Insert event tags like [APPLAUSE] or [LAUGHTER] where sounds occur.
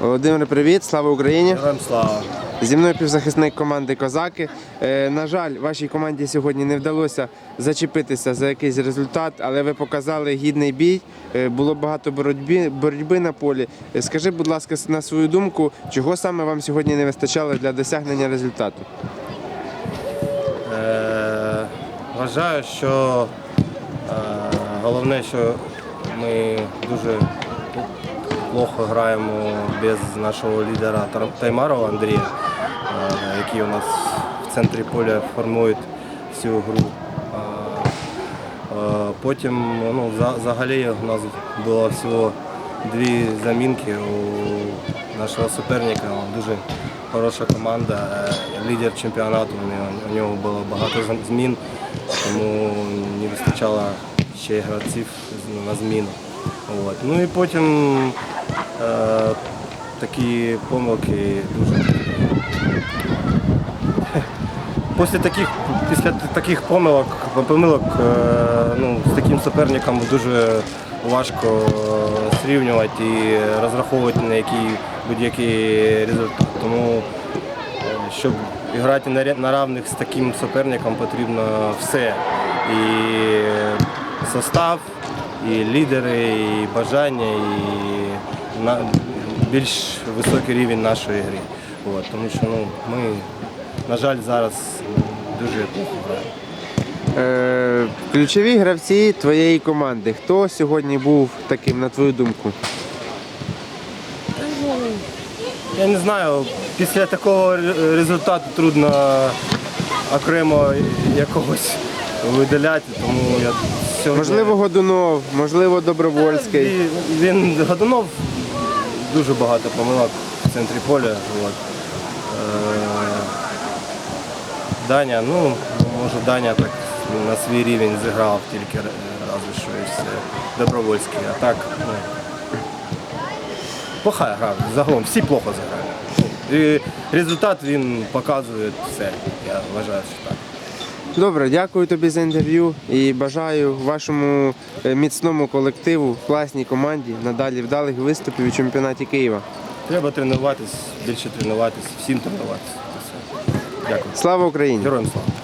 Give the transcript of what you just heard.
Володимир, привіт, слава Україні! Героям слава. Зі мною півзахисник команди Козаки. Е, на жаль, вашій команді сьогодні не вдалося зачепитися за якийсь результат, але ви показали гідний бій. Е, було багато боротьби, боротьби на полі. Е, скажи, будь ласка, на свою думку, чого саме вам сьогодні не вистачало для досягнення результату? Е, вважаю, що е, головне, що ми дуже плохо граємо без нашого лідера Таймарова Андрія, який у нас в центрі поля формує всю гру. Потім ну, взагалі у нас було всього дві замінки у нашого суперника. Дуже хороша команда, е, лідер чемпіонату. У нього- було багато змін, тому не вистачало ще гравців на зміну. От. Ну і потім такі помилки дуже [LAUGHS] Після таких, після таких помилок, помилок е, ну, з таким суперником дуже важко е, зрівнювати і розраховувати на який будь-який результат. Тому, е, щоб грати на, на равних з таким суперником, потрібно все. І состав, і лідери, і бажання, і на, більш високий рівень нашої гри. От, тому що ну, ми на жаль, зараз дуже плохо граємо. Е, ключові гравці твоєї команди. Хто сьогодні був таким, на твою думку? Я не знаю, після такого результату трудно окремо якогось видаляти, тому я сьогодні... Можливо, Годунов, можливо, Добровольський. Він Годунов дуже багато помилок в центрі поля. От. Е, Даня, ну, може Даня так на свій рівень зіграв тільки р- разве що і все. Добровольський, а так, ну. Плохая гра, загалом всі плохо зіграли. І результат він показує все. Я вважаю, що так. Добре, дякую тобі за інтерв'ю і бажаю вашому е, міцному колективу, класній команді надалі вдалих виступів у чемпіонаті Києва. Треба тренуватись, більше тренуватись, всім тренуватися. Дякую. Слава Україні! Героям слава.